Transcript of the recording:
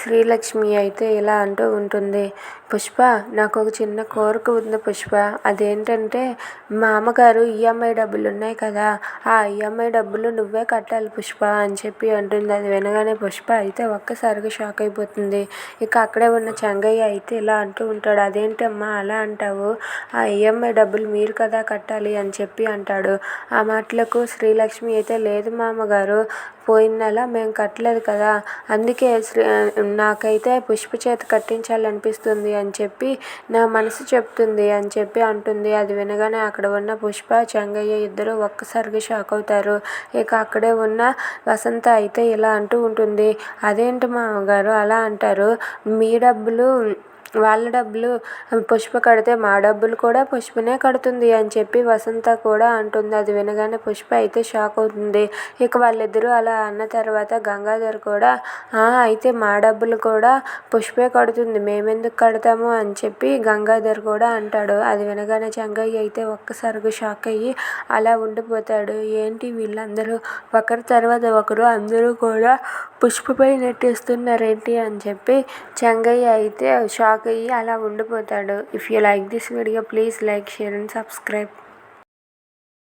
శ్రీలక్ష్మి అయితే ఇలా అంటూ ఉంటుంది. పుష్ప నాకు ఒక చిన్న కోరిక ఉంది పుష్ప. అదేంటంటే మా అమ్మగారు ఈఎంఐ డబ్బులు ఉన్నాయి కదా. ఆ ఈఎంఐ డబ్బులు నువ్వే కట్టాలి పుష్ప అని చెప్పి అంటుంది. అది వినగానే పుష్ప అయితే ఒక్కసారిగా షాక్ అయిపోతుంది. ఇక అక్కడే ఉన్న చెంగయ్య అయితే ఇలా అంటూ ఉంటాడు. అదేంటమ్మా అలా అంటావు? ఆ ఈఎంఐ డబ్బులు మీరు కదా కట్టాలి అని చెప్పి అంటాడు. ఆ మాటలకు శ్రీలక్ష్మి అయితే లేదు మామగారు పోయిన నెల మేము కట్టలేదు కదా. అందుకే శ్రీ నాకైతే పుష్ప చేత కట్టించాలనిపిస్తుంది అని చెప్పి నా మనసు చెప్తుంది అని చెప్పి అంటుంది. అది వినగానే అక్కడ ఉన్న పుష్ప చెంగయ్య ఇద్దరు ఒక్కసారిగా షాక్ అవుతారు. ఇక అక్కడే ఉన్న వసంత అయితే ఇలా అంటూ ఉంటుంది. అదేంటి మామగారు అలా అంటారు. మీ డబ్బులు వాళ్ళ డబ్బులు పుష్ప కడితే మా డబ్బులు కూడా పుష్పనే కడుతుంది అని చెప్పి వసంత కూడా అంటుంది. అది వినగానే పుష్ప అయితే షాక్ అవుతుంది. ఇక వాళ్ళిద్దరూ అలా అన్న తర్వాత గంగాధర్ కూడా అయితే మా డబ్బులు కూడా పుష్పే కడుతుంది. మేమెందుకు కడతాము? అని చెప్పి గంగాధర్ కూడా అంటాడు. అది వినగానే చెంగయ్య అయితే ఒక్కసారిగా షాక్ అయ్యి అలా ఉండిపోతాడు. ఏంటి వీళ్ళందరూ? ఒకరి తర్వాత ఒకరు అందరూ కూడా పుష్పపై నెట్టేస్తున్నారేంటి అని చెప్పి చెంగయ్య అయితే షాక్ అయ్యి అలా ఉండిపోతాడు. If you like this video please like share and subscribe